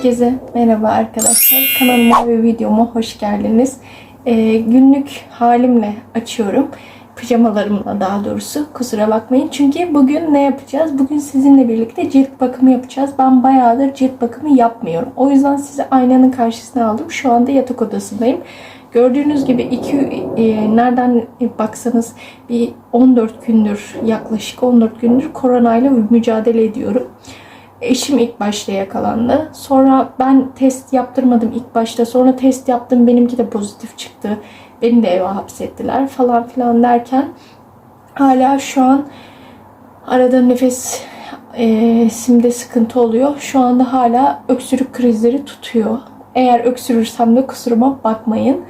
Herkese merhaba arkadaşlar. Kanalıma ve videoma hoş geldiniz. Ee, günlük halimle açıyorum. Pijamalarımla daha doğrusu. Kusura bakmayın. Çünkü bugün ne yapacağız? Bugün sizinle birlikte cilt bakımı yapacağız. Ben bayağıdır cilt bakımı yapmıyorum. O yüzden sizi aynanın karşısına aldım. Şu anda yatak odasındayım. Gördüğünüz gibi iki e, nereden baksanız bir 14 gündür yaklaşık 14 gündür koronayla mücadele ediyorum. Eşim ilk başta yakalandı. Sonra ben test yaptırmadım ilk başta. Sonra test yaptım. Benimki de pozitif çıktı. Beni de eve hapsettiler falan filan derken hala şu an arada nefes e, simde sıkıntı oluyor. Şu anda hala öksürük krizleri tutuyor. Eğer öksürürsem de kusuruma bakmayın.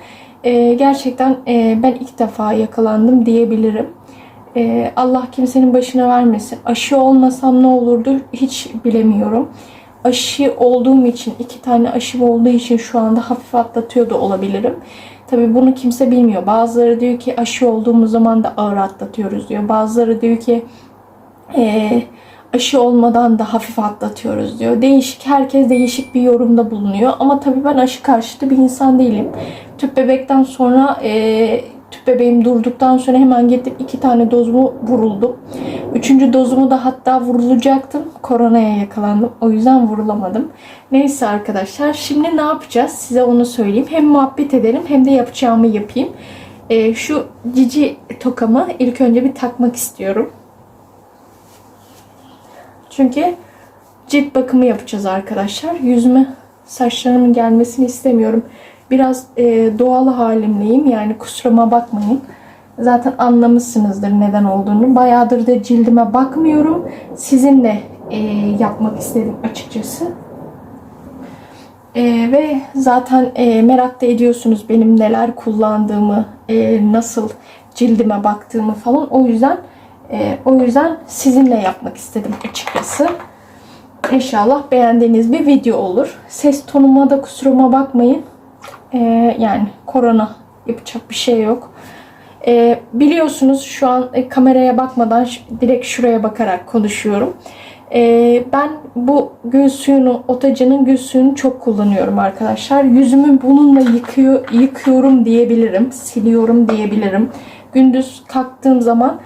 E, gerçekten e, ben ilk defa yakalandım diyebilirim. Ee, Allah kimsenin başına vermesin. Aşı olmasam ne olurdu hiç bilemiyorum. Aşı olduğum için, iki tane aşım olduğu için şu anda hafif atlatıyor da olabilirim. Tabi bunu kimse bilmiyor. Bazıları diyor ki aşı olduğumuz zaman da ağır atlatıyoruz diyor. Bazıları diyor ki e, aşı olmadan da hafif atlatıyoruz diyor. Değişik, herkes değişik bir yorumda bulunuyor. Ama tabii ben aşı karşıtı bir insan değilim. Tüp bebekten sonra e, tüp bebeğim durduktan sonra hemen gittim iki tane dozumu vuruldum. Üçüncü dozumu da hatta vurulacaktım. Koronaya yakalandım. O yüzden vurulamadım. Neyse arkadaşlar şimdi ne yapacağız? Size onu söyleyeyim. Hem muhabbet edelim hem de yapacağımı yapayım. E, şu cici tokamı ilk önce bir takmak istiyorum. Çünkü cilt bakımı yapacağız arkadaşlar. Yüzüme saçlarımın gelmesini istemiyorum. Biraz e, doğal halimleyim. Yani kusuruma bakmayın. Zaten anlamışsınızdır neden olduğunu. Bayağıdır da cildime bakmıyorum. Sizinle e, yapmak istedim açıkçası. E, ve zaten e, merak da ediyorsunuz benim neler kullandığımı, e, nasıl cildime baktığımı falan. O yüzden e, o yüzden sizinle yapmak istedim açıkçası. İnşallah beğendiğiniz bir video olur. Ses tonuma da kusuruma bakmayın. Ee, yani korona yapacak bir şey yok. Ee, biliyorsunuz şu an e, kameraya bakmadan direkt şuraya bakarak konuşuyorum. Ee, ben bu gül suyunu, otacının gül suyunu çok kullanıyorum arkadaşlar. Yüzümü bununla yıkıyor, yıkıyorum diyebilirim. Siliyorum diyebilirim. Gündüz kalktığım zaman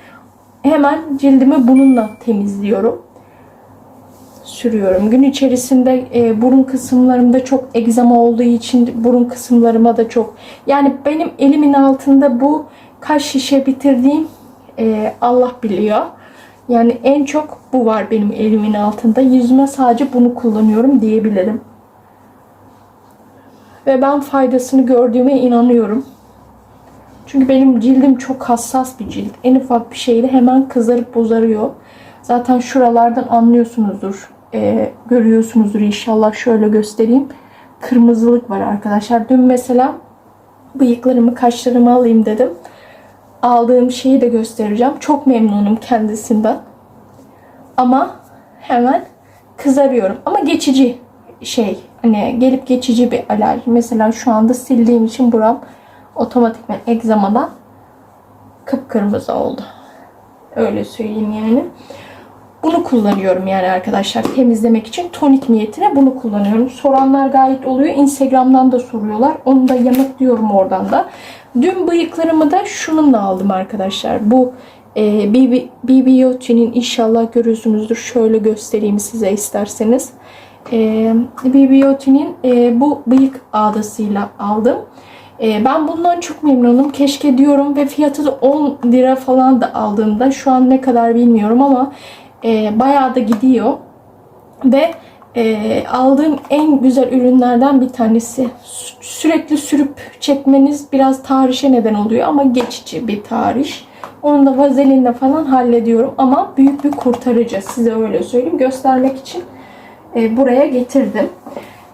hemen cildimi bununla temizliyorum sürüyorum. Gün içerisinde e, burun kısımlarımda çok egzama olduğu için burun kısımlarıma da çok yani benim elimin altında bu kaç şişe bitirdiğim e, Allah biliyor. Yani en çok bu var benim elimin altında. Yüzüme sadece bunu kullanıyorum diyebilirim. Ve ben faydasını gördüğüme inanıyorum. Çünkü benim cildim çok hassas bir cilt. En ufak bir şeyde hemen kızarıp bozarıyor. Zaten şuralardan anlıyorsunuzdur e, görüyorsunuzdur inşallah. Şöyle göstereyim. Kırmızılık var arkadaşlar. Dün mesela bıyıklarımı, kaşlarımı alayım dedim. Aldığım şeyi de göstereceğim. Çok memnunum kendisinden. Ama hemen kızarıyorum. Ama geçici şey. Hani gelip geçici bir alerji. Mesela şu anda sildiğim için buram otomatikman egzamadan kıpkırmızı oldu. Öyle söyleyeyim yani. Bunu kullanıyorum yani arkadaşlar temizlemek için tonik niyetine bunu kullanıyorum. Soranlar gayet oluyor. Instagram'dan da soruyorlar. Onu da yanıtlıyorum oradan da. Dün bıyıklarımı da şununla aldım arkadaşlar. Bu e, BB, BBOT'nin inşallah görüyorsunuzdur. Şöyle göstereyim size isterseniz. E, BBOT'nin e, bu bıyık ağdasıyla aldım. E, ben bundan çok memnunum. Keşke diyorum ve fiyatı da 10 lira falan da aldığımda şu an ne kadar bilmiyorum ama e, bayağı da gidiyor. Ve e, aldığım en güzel ürünlerden bir tanesi. Sürekli sürüp çekmeniz biraz tahrişe neden oluyor ama geçici bir tahriş. Onu da vazelinle falan hallediyorum ama büyük bir kurtarıcı size öyle söyleyeyim. Göstermek için e, buraya getirdim.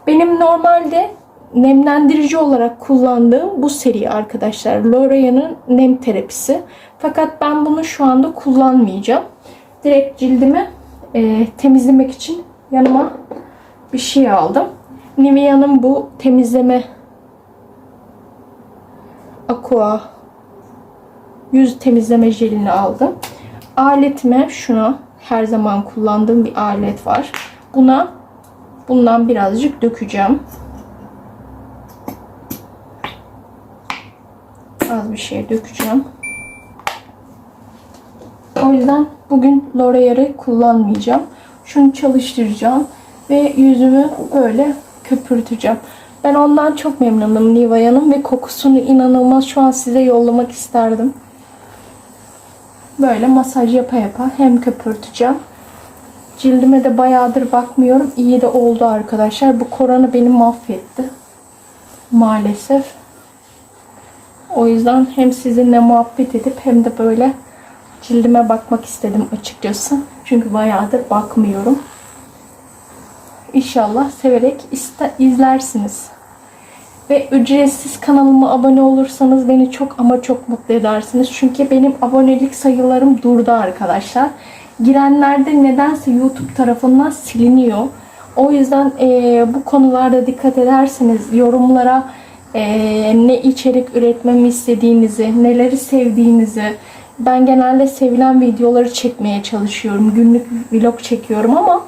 Benim normalde nemlendirici olarak kullandığım bu seri arkadaşlar. L'Oreal'ın nem terapisi. Fakat ben bunu şu anda kullanmayacağım direkt cildimi e, temizlemek için yanıma bir şey aldım. Nivea'nın bu temizleme Aqua yüz temizleme jelini aldım. Aletime şunu her zaman kullandığım bir alet var. Buna bundan birazcık dökeceğim. Az bir şey dökeceğim. O yüzden bugün L'Oreal'i kullanmayacağım. Şunu çalıştıracağım ve yüzümü böyle köpürteceğim. Ben ondan çok memnunum Nivaya'nın ve kokusunu inanılmaz şu an size yollamak isterdim. Böyle masaj yapa yapa hem köpürteceğim. Cildime de bayağıdır bakmıyorum. İyi de oldu arkadaşlar. Bu korona beni mahvetti. Maalesef. O yüzden hem sizinle muhabbet edip hem de böyle cildime bakmak istedim açıkçası. Çünkü bayağıdır bakmıyorum. İnşallah severek izlersiniz. Ve ücretsiz kanalıma abone olursanız beni çok ama çok mutlu edersiniz. Çünkü benim abonelik sayılarım durdu arkadaşlar. Girenlerde nedense YouTube tarafından siliniyor. O yüzden eee, bu konularda dikkat ederseniz yorumlara eee, ne içerik üretmemi istediğinizi, neleri sevdiğinizi, ben genelde sevilen videoları çekmeye çalışıyorum. Günlük vlog çekiyorum ama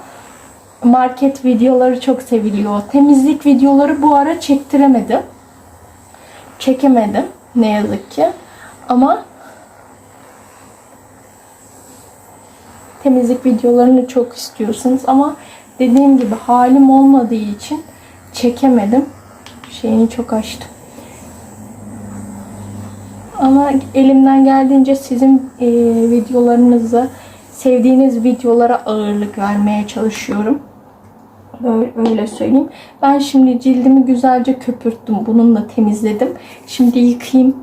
market videoları çok seviliyor. Temizlik videoları bu ara çektiremedim. Çekemedim ne yazık ki. Ama temizlik videolarını çok istiyorsunuz ama dediğim gibi halim olmadığı için çekemedim. Şeyini çok açtım. Ama elimden geldiğince sizin e, videolarınızı, sevdiğiniz videolara ağırlık vermeye çalışıyorum. Öyle söyleyeyim. Ben şimdi cildimi güzelce köpürttüm. Bununla temizledim. Şimdi yıkayayım.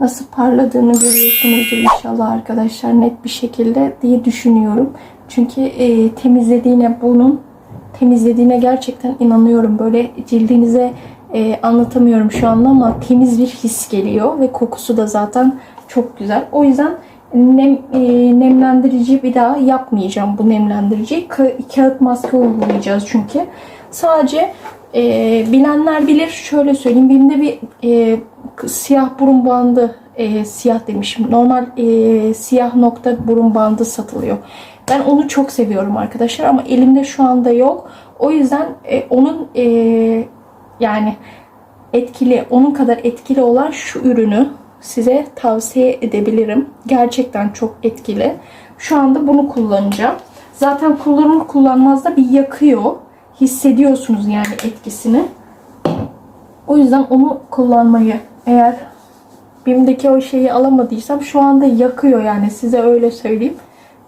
Nasıl parladığını görüyorsunuzdur inşallah arkadaşlar net bir şekilde diye düşünüyorum. Çünkü e, temizlediğine bunun temizlediğine gerçekten inanıyorum. Böyle cildinize e, anlatamıyorum şu anda ama temiz bir his geliyor ve kokusu da zaten çok güzel. O yüzden nem, e, nemlendirici bir daha yapmayacağım bu nemlendiriciyi. Ka- kağıt maske uygulayacağız çünkü. Sadece e, bilenler bilir şöyle söyleyeyim. Benim de bir e, siyah burun bandı e, siyah demişim. Normal e, siyah nokta burun bandı satılıyor. Ben onu çok seviyorum arkadaşlar ama elimde şu anda yok. O yüzden e, onun e, yani etkili, onun kadar etkili olan şu ürünü size tavsiye edebilirim. Gerçekten çok etkili. Şu anda bunu kullanacağım. Zaten kullanır kullanmaz da bir yakıyor. Hissediyorsunuz yani etkisini. O yüzden onu kullanmayı eğer BİM'deki o şeyi alamadıysam şu anda yakıyor yani size öyle söyleyeyim.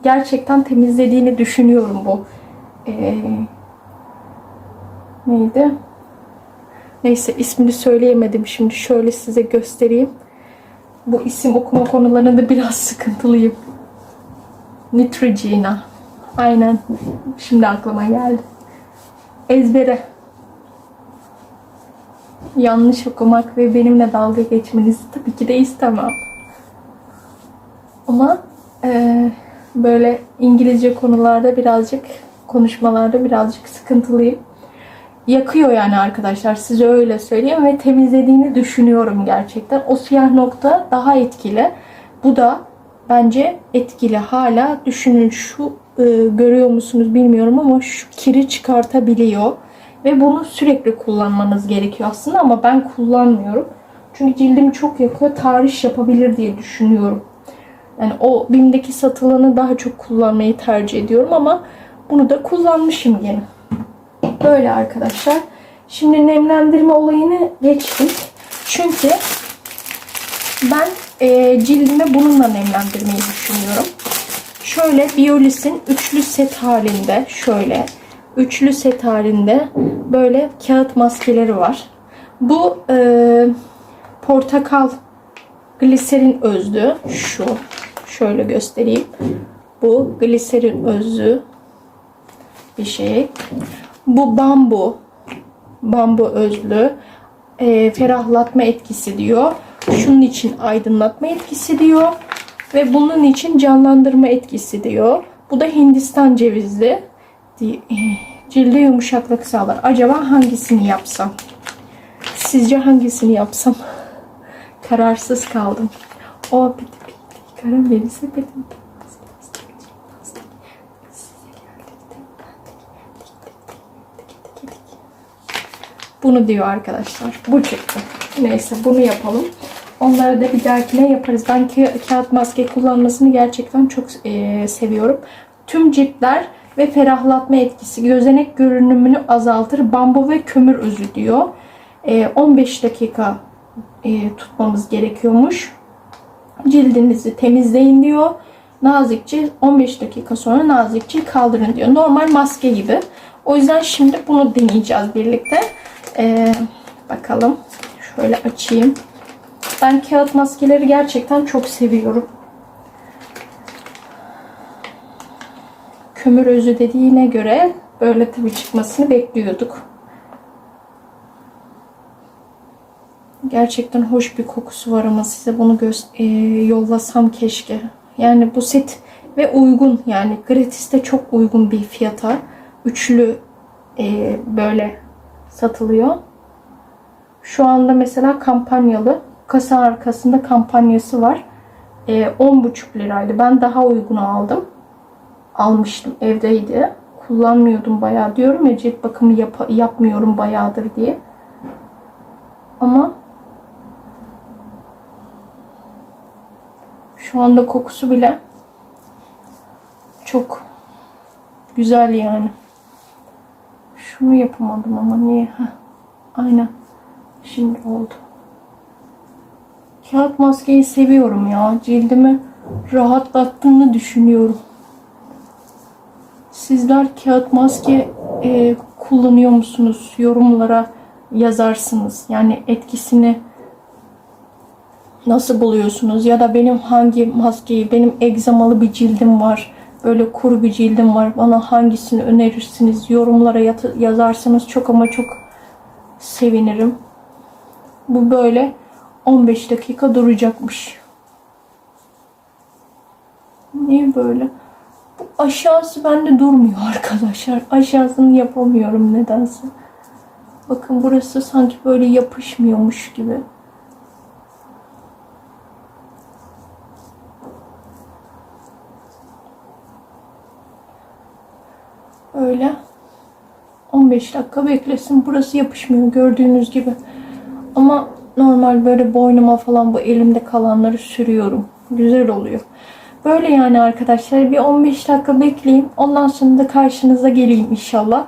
Gerçekten temizlediğini düşünüyorum bu. Ee, neydi? Neyse ismini söyleyemedim şimdi şöyle size göstereyim. Bu isim okuma konularında biraz sıkıntılıyım. Neutrogena. Aynen. Şimdi aklıma geldi. Ezbere. Yanlış okumak ve benimle dalga geçmenizi tabii ki de istemem. Ama eee, böyle İngilizce konularda birazcık konuşmalarda birazcık sıkıntılıyım. Yakıyor yani arkadaşlar size öyle söyleyeyim ve temizlediğini düşünüyorum gerçekten. O siyah nokta daha etkili. Bu da bence etkili hala. Düşünün şu e, görüyor musunuz bilmiyorum ama şu kiri çıkartabiliyor. Ve bunu sürekli kullanmanız gerekiyor aslında ama ben kullanmıyorum. Çünkü cildimi çok yakıyor. Tahriş yapabilir diye düşünüyorum. Yani o BİM'deki satılanı daha çok kullanmayı tercih ediyorum ama bunu da kullanmışım gene. Böyle arkadaşlar. Şimdi nemlendirme olayını geçtik. Çünkü ben e, cildime bununla nemlendirmeyi düşünüyorum. Şöyle Biolis'in üçlü set halinde şöyle üçlü set halinde böyle kağıt maskeleri var. Bu e, portakal gliserin özlü şu. Şöyle göstereyim. Bu gliserin özlü bir şey. Bu bambu. Bambu özlü. e, ferahlatma etkisi diyor. Şunun için aydınlatma etkisi diyor. Ve bunun için canlandırma etkisi diyor. Bu da Hindistan cevizli. Di- Cilde yumuşaklık sağlar. Acaba hangisini yapsam? Sizce hangisini yapsam? Kararsız kaldım. O piti piti karamelize piti piti. Bunu diyor arkadaşlar. Bu çıktı. Neyse bunu yapalım. Onları da bir dahakine yaparız. Ben ka- kağıt maske kullanmasını gerçekten çok e, seviyorum. Tüm ciltler ve ferahlatma etkisi gözenek görünümünü azaltır. Bambu ve kömür özü diyor. E, 15 dakika e, tutmamız gerekiyormuş. Cildinizi temizleyin diyor. Nazikçe 15 dakika sonra nazikçe kaldırın diyor. Normal maske gibi. O yüzden şimdi bunu deneyeceğiz birlikte. Ee, bakalım. Şöyle açayım. Ben kağıt maskeleri gerçekten çok seviyorum. Kömür özü dediğine göre böyle tabii çıkmasını bekliyorduk. Gerçekten hoş bir kokusu var ama size bunu e, yollasam keşke. Yani bu set ve uygun yani gratis'te çok uygun bir fiyata. Üçlü e, böyle satılıyor. Şu anda mesela kampanyalı. Kasa arkasında kampanyası var. E, 10,5 liraydı. Ben daha uygun aldım. Almıştım. Evdeydi. Kullanmıyordum bayağı diyorum ya cilt bakımı yap- yapmıyorum bayağıdır diye. Ama şu anda kokusu bile çok güzel yani. Şunu yapamadım ama niye? Heh, aynen. Şimdi oldu. Kağıt maskeyi seviyorum ya. Cildimi rahatlattığını düşünüyorum. Sizler kağıt maske e, kullanıyor musunuz? Yorumlara yazarsınız. Yani etkisini nasıl buluyorsunuz? Ya da benim hangi maskeyi, benim egzamalı bir cildim var. Böyle bir cildim var. Bana hangisini önerirsiniz? Yorumlara yazarsanız çok ama çok sevinirim. Bu böyle 15 dakika duracakmış. Niye böyle? Bu aşağısı bende durmuyor arkadaşlar. Aşağısını yapamıyorum nedense. Bakın burası sanki böyle yapışmıyormuş gibi. Öyle. 15 dakika beklesin. Burası yapışmıyor gördüğünüz gibi. Ama normal böyle boynuma falan bu elimde kalanları sürüyorum. Güzel oluyor. Böyle yani arkadaşlar bir 15 dakika bekleyeyim. Ondan sonra da karşınıza geleyim inşallah.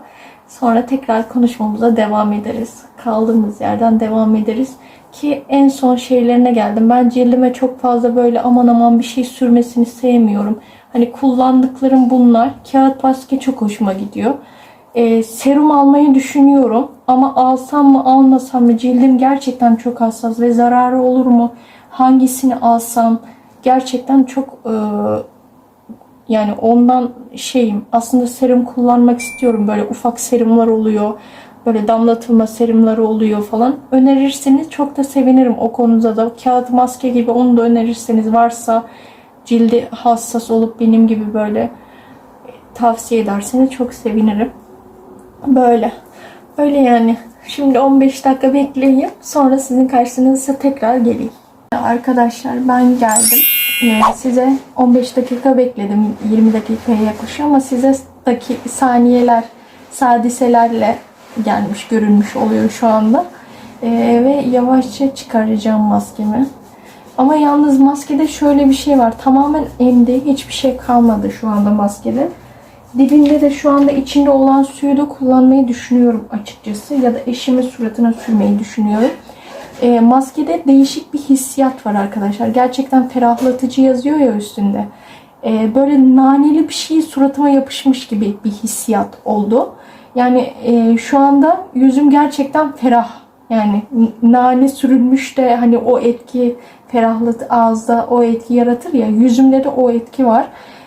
Sonra tekrar konuşmamıza devam ederiz. Kaldığımız yerden devam ederiz. Ki en son şeylerine geldim. Ben cildime çok fazla böyle aman aman bir şey sürmesini sevmiyorum. Hani kullandıklarım bunlar. Kağıt maske çok hoşuma gidiyor. Ee, serum almayı düşünüyorum. Ama alsam mı almasam mı cildim gerçekten çok hassas ve zararı olur mu? Hangisini alsam? Gerçekten çok e, yani ondan şeyim aslında serum kullanmak istiyorum. Böyle ufak serumlar oluyor. Böyle damlatılma serumları oluyor falan. Önerirseniz çok da sevinirim o konuda da. Kağıt maske gibi onu da önerirseniz varsa cildi hassas olup benim gibi böyle tavsiye ederseniz çok sevinirim. Böyle. Öyle yani. Şimdi 15 dakika bekleyeyim. Sonra sizin karşınıza tekrar geleyim. Arkadaşlar ben geldim. Ee, size 15 dakika bekledim. 20 dakikaya yaklaşıyor ama size daki saniyeler, sadiselerle gelmiş, görünmüş oluyor şu anda. Ee, ve yavaşça çıkaracağım maskemi. Ama yalnız maskede şöyle bir şey var. Tamamen emdi. Hiçbir şey kalmadı şu anda maskede. Dibinde de şu anda içinde olan suyu da kullanmayı düşünüyorum açıkçası. Ya da eşimin suratına sürmeyi düşünüyorum. E, maskede değişik bir hissiyat var arkadaşlar. Gerçekten ferahlatıcı yazıyor ya üstünde. E, böyle naneli bir şey suratıma yapışmış gibi bir hissiyat oldu. Yani e, şu anda yüzüm gerçekten ferah. Yani nane sürülmüş de hani o etki ferahlat ağızda o etki yaratır ya yüzümde de o etki var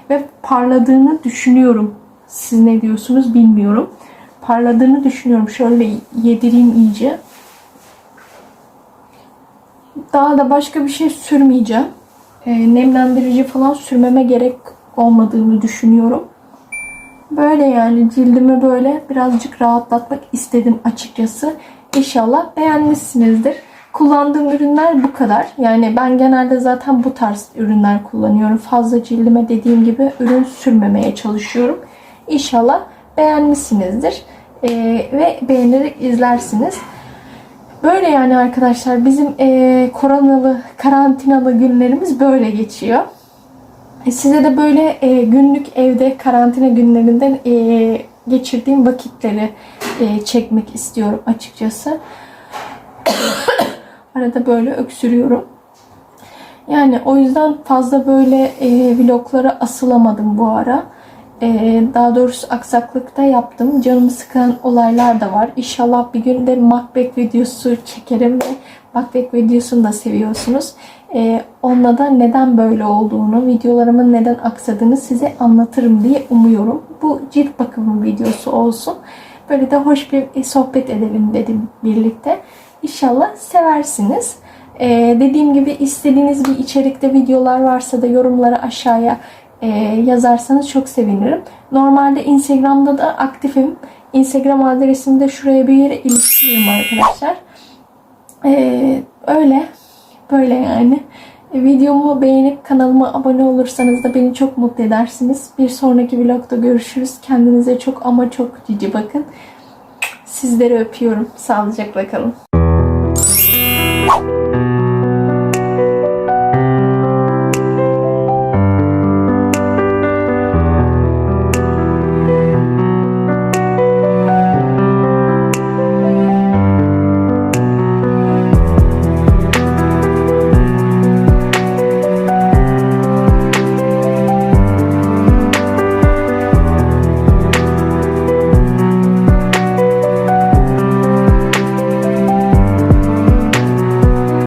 ve parladığını düşünüyorum. Siz ne diyorsunuz bilmiyorum. Parladığını düşünüyorum. Şöyle yedireyim iyice. Daha da başka bir şey sürmeyeceğim. E, nemlendirici falan sürmeme gerek olmadığını düşünüyorum. Böyle yani cildimi böyle birazcık rahatlatmak istedim açıkçası. İnşallah beğenmişsinizdir. Kullandığım ürünler bu kadar. Yani ben genelde zaten bu tarz ürünler kullanıyorum. Fazla cildime dediğim gibi ürün sürmemeye çalışıyorum. İnşallah beğenmişsinizdir. Ee, ve beğenerek izlersiniz. Böyle yani arkadaşlar bizim eee, koronalı, karantinalı günlerimiz böyle geçiyor. E, Size de böyle e, günlük evde karantina günlerinden e, geçirdiğim vakitleri e, çekmek istiyorum açıkçası. Arada böyle öksürüyorum. Yani o yüzden fazla böyle e, vloglara asılamadım bu ara. E, daha doğrusu aksaklıkta yaptım. Canımı sıkan olaylar da var. İnşallah bir gün de Macbeth videosu çekerim ve Macbeth videosunu da seviyorsunuz. E, onunla da neden böyle olduğunu, videolarımın neden aksadığını size anlatırım diye umuyorum. Bu cilt bakımı videosu olsun. Böyle de hoş bir e, sohbet edelim dedim birlikte. İnşallah seversiniz. Ee, dediğim gibi istediğiniz bir içerikte videolar varsa da yorumlara aşağıya e, yazarsanız çok sevinirim. Normalde Instagram'da da aktifim. Instagram adresimi de şuraya bir yere iliştiririm arkadaşlar. Ee, öyle. Böyle yani. E, Videomu beğenip kanalıma abone olursanız da beni çok mutlu edersiniz. Bir sonraki vlogda görüşürüz. Kendinize çok ama çok cici bakın. Sizleri öpüyorum. Sağlıcakla kalın.